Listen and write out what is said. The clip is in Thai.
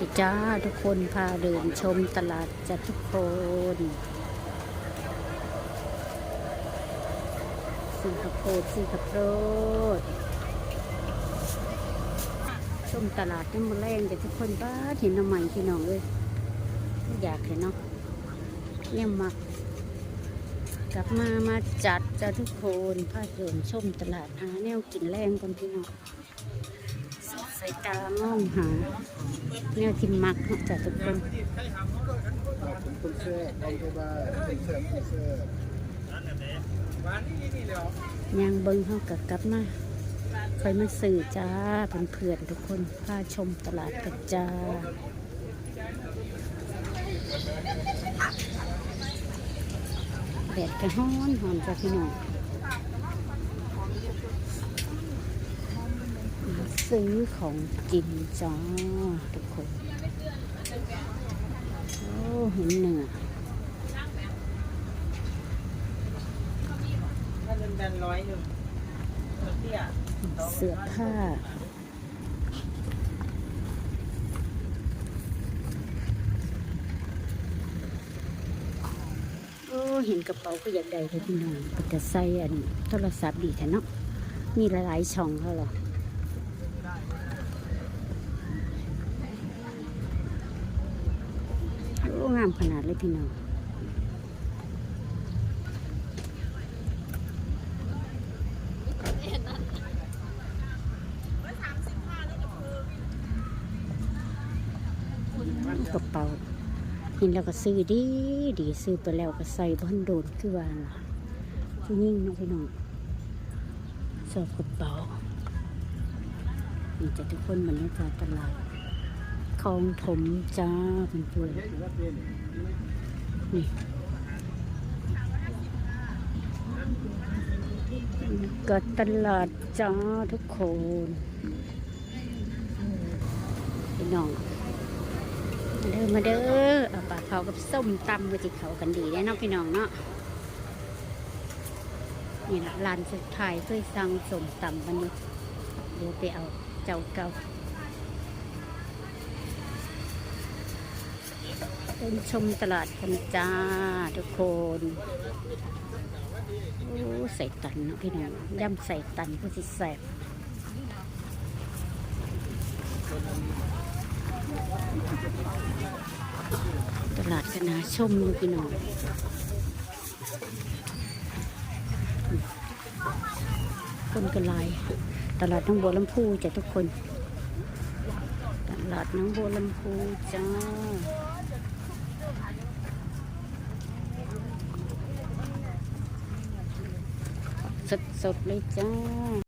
ดีจ้าทุกคนพาเดินชมตลาดจ้ะทุกคนสิงคโปร์สิงคโปร์ชมตลาดน้ำมันแรงจ้ะทุกคนบ้าเห็นน้ำใหม่พี่น้องเลยอยากเห็นเนาะเนี่ยมักกลับมามาจัดจ้ะทุกคนพาเดินชมตลาดหาแนวกินแรงกันพี่น้องสายตามองหา แนวที่มักเนาะจ้ะทุกคนคุณเสื้อเอาไปบ้านคุณเสื้อคุณเสื้อยางเบิงเขากับกลับมาคอยมาสื่อจ้าเพื่อนๆทุกคนพาชมตลาดกันจ้าแดดกระห้อนหอนจ้ะพี่น้องมา ซื้อของกินจ้าทุกคน โอ้เห็นเนื้อเป็นแบนร้อยหนึ่งเตี้ยเสื้อผ้าโอ้เห็นกระเป๋าก็อยากได้เลยพี่น้องก็จะใส่อันโทรศัพท์ดีแท้เนาะมีหลายๆช่องเขาหรอามขนาดเลยพี่น้องกระเป๋าเห็นแล้วก็ซื้อดีดีซื้อไปแล้วก็ใส่บ้านโดนคือว่าผู้ยิ่งน้องพี่น้องชอบกระเป๋านี่จะทุกคนบรรยากาตลาด คลองถมจ้าเป็นตัวนี่ก็ตลาดจ้าทุกคนพี่น้อง มาเด้อมาเด้อเอาปลาเผากับส้มตำก็จิเขากันดีแน่เนาะพี่น้องเนาะนี่ละร้านสุดท้ายเคยสั่งส้มตำวันนี้เดี๋ยวไปเอาเจ้าเก่า เป็นชมตลาดกันจ้าทุกคนโอ้ใส่ตันเนาะพี่น้องย่ำใส่ตันก็สิแสบตลาดกนาชมพี่น้องคนกันหลายตลาดน้องบัวลำพูจ้ะทุกคน ตลาดน้องบัวลำพูจ้า สดๆเลยจ้า